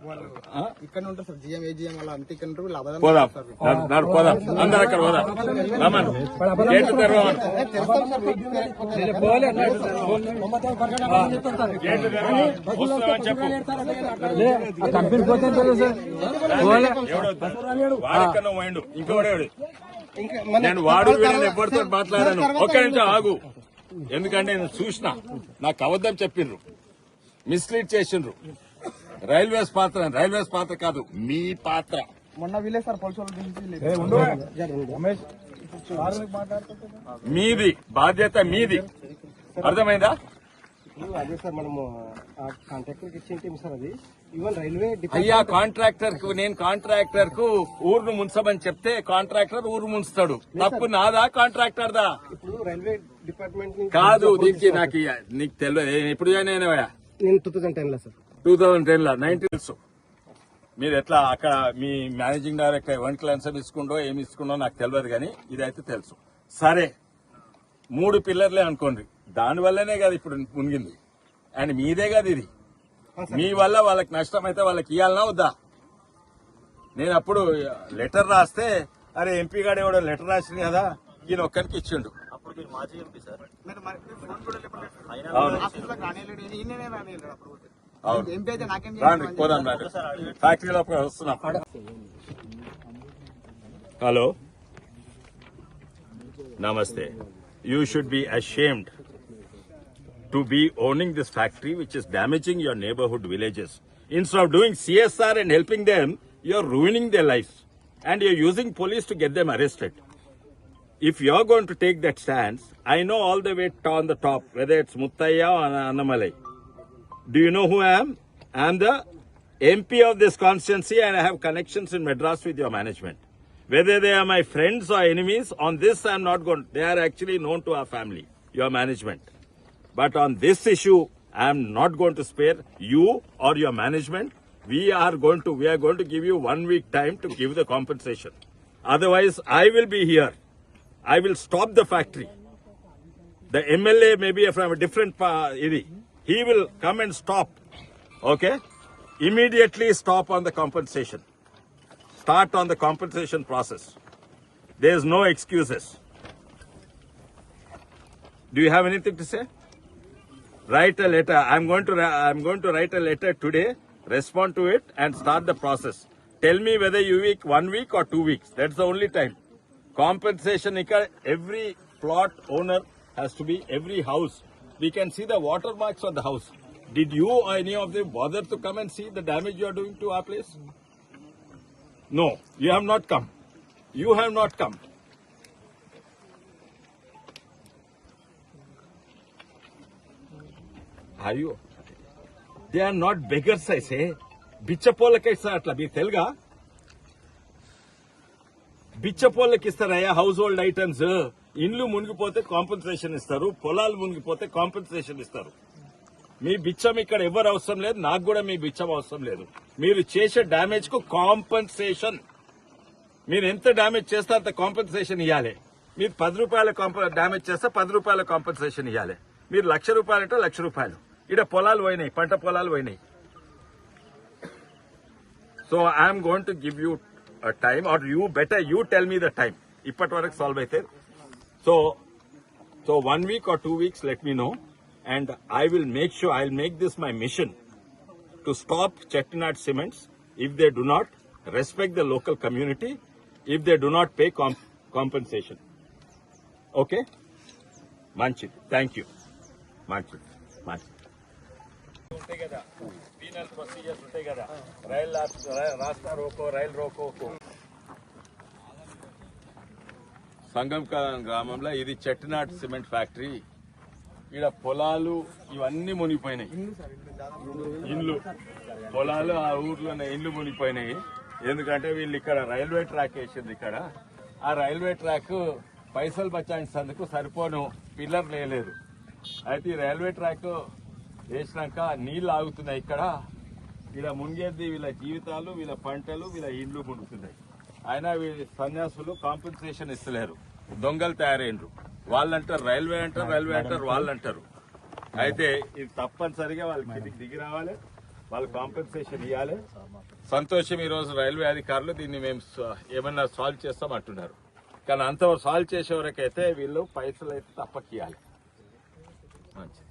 ఆ? ఇక్కడ ఉంటారు సార్. జిఎం ఏజిఎం అలా అంతా ఇక్కడ ఉంటారు. వీళ్ళు అబద్ధం పోదాం. సార్ నడు, నడు, పోదాం. అందరు అక్కడ పోదాం. రమ్మను గేట్లు తెరవమను తెలుస్తాం సార్ మీకు గేట్లు తెరవమను వస్తున్నామని చెప్పు. కంపెనీ పోతే తెలుసు ఎవడొద్దు? వాడెక్కడో పోయిండు. ఇంకోడేవాడు ఇంకా మన నేను వాడు ఎవరితో మాట్లాడాను. ఒక్క నిమిషం ఆగు. ఎందుకంటే నేను చూసిన. నాకు అబద్ధం చెప్పిండ్రు మిస్లీడ్ చేసిండ్రు. రైల్వేస్ పాత్ర రైల్వేస్ పాత్ర కాదు మీ పాత్ర. మొన్న వీలే సార్ మీది బాధ్యత మీది. అర్థమైందా? ఇప్పుడు అదే సార్ మనము కాంట్రాక్టర్కి ఇచ్చిన టీం సార్ అది. ఈవెన్ రైల్వే అయ్యా కాంట్రాక్టర్కు నేను కాంట్రాక్టర్కు ఊరును ముంచమని చెప్తే కాంట్రాక్టర్ ఊరు ముంచుతాడు. తప్పు నాదా కాంట్రాక్టర్ దా ఇప్పుడు రైల్వే డిపార్ట్మెంట్ కాదు దీనికి నాకు నీకు తెలియదు నేను ఎప్పుడు జాయిన్ అయినావా నేను టూ థౌసండ్ టెన్లో సార్. టూ థౌజండ్ టెన్లో నైన్టీన్ మీరు ఎట్లా అక్కడ మీ మేనేజింగ్ డైరెక్టర్ ఎవరికి లంచం ఇచ్చుకుండో ఏమి ఇచ్చుకుండో నాకు తెలియదు కానీ ఇదైతే తెలుసు. సరే మూడు పిల్లర్లే అనుకోండి. దాని వల్లనే కదా ఇప్పుడు మునిగింది. అండ్ మీదే కదా ఇది. మీ వల్ల వాళ్ళకి నష్టం అయితే వాళ్ళకి ఇవ్వాలనా వద్దా? నేను అప్పుడు లెటర్ రాస్తే అరే ఎంపీ గారు ఎవడో లెటర్ రాసింది కదా ఈయన ఒక్కరికి ఇచ్చిండు. మీరు మరి ఫోన్ కూడా లేపలేదు. అవును. హాస్పిటల్కి రానియలేడు. ఈయననే రానియలేడు అప్పుడు పోతే. అవును ఎంపీ అయితే నాకేం రాండి చేయాలి? పోదాం రండి ఫ్యాక్టరీ లోపల వస్తున్నాం హలో నమస్తే you should be ashamed to be owning this factory which is damaging your neighbourhood villages instead of doing CSR and helping them you are ruining their life and you're using police to get them arrested if you're going to take that stance, I know all the way on the top, whether it's Muttaya or Annamalai. do you know who I am? I am the MP of this constituency and I have connections in Madras with your management. Whether they are my friends or enemies, on this I am not going. They are actually known to our family, your management. But on this issue, I am not going to spare you or your management. We are going to we are going to give you one week time to give the compensation. Otherwise, I will be here. I will stop the factory. The MLA may be from a different pa- idi he will come and stop. Okay? Immediately stop on the compensation. Start on the compensation process. There is no excuses. Do you have anything to say? Write a letter. I'm going to I'm going to write a letter today. Respond to it and start the process. Tell me whether you week one week or two weeks. That's the only time. Compensation every plot owner has to be every house We can see the watermarks on the house. Did you or any of them bother to come and see the damage you are doing to our place? No, you have not come. You have not come. Are you? They are not beggars, I say. బిచ్చపోళ్ళకి ఇస్తారు అట్లా మీకు తెలుగా బిచ్చపోళ్ళకి ఇస్తారయ్యా household items ఇండ్లు మునిగిపోతే compensation ఇస్తారు పొలాలు మునిగిపోతే compensation ఇస్తారు. మీ బిచ్చం ఇక్కడ ఎవరు అవసరం లేదు నాకు కూడా మీ బిచ్చం అవసరం లేదు. మీరు చేసే డ్యామేజ్కు కాంపెన్సేషన్ మీరు ఎంత డ్యామేజ్ చేస్తే అంత కాంపెన్సేషన్ ఇవ్వాలి మీరు పది రూపాయల డ్యామేజ్ చేస్తే పది రూపాయల కాంపెన్సేషన్ ఇవ్వాలి మీరు లక్ష రూపాయలు అంటే లక్ష రూపాయలు. ఇక్కడ పొలాలు పోయినాయి పంట పొలాలు పోయినాయి. So I'm going to give you time are you better you tell me the time ఇప్పటి వరకు సాల్వ్ అయితే So so one week or two weeks let me know and I will make sure I will make this my mission to stop Chettinad Cements if they do not respect the local community, if they do not pay comp- compensation. Okay? Manchit, thank you. Manchit, Manchit. ఉంటాయి కదా penal procedures ఉంటాయి కదా rail రాస్తా roko rail roko సంగంకాలం గ్రామంలో ఇది చెట్టినాట్ cement factory. ఈడ పొలాలు ఇవన్నీ మునిగిపోయినాయి. ఇండ్లు. పొలాలు ఆ ఊర్లో ఉన్న ఇండ్లు మునిగిపోయినాయి. ఎందుకంటే వీళ్ళు ఇక్కడ రైల్వే ట్రాక్ వేసింది ఇక్కడ. ఆ రైల్వే ట్రాక్ పైసలు బచాయించేందుకు సరిపోను. పిల్లర్ లేదు అయితే ఈ రైల్వే ట్రాక్ వేసినాక నీళ్ళు ఆగుతున్నాయి ఇక్కడ. ఇలా మునిగేది వీళ్ళ జీవితాలు వీళ్ళ పంటలు వీళ్ళ ఇండ్లు మునుగుతున్నాయి. అయినా వీళ్ళ సన్యాసులు కాంపెన్సేషన్ ఇస్తలేరు. దొంగలు తయారైనరు వాళ్ళంటారు రైల్వే అంటారు రైల్వే అంటారు వాళ్ళు అంటారు అయితే ఇది తప్పనిసరిగా వాళ్ళకి కిందికి దిగి రావాలి. వాళ్ళు కాంపెన్సేషన్ ఇవ్వాలి సంతోషం ఈ రోజు రైల్వే అధికారులు దీన్ని మేము ఏమన్నా సాల్వ్ చేస్తాం అంటున్నారు. కానీ అంత సాల్వ్ చేసే వరకైతే వీళ్ళు పైసలు అయితే తప్పకియాలి మంచిది.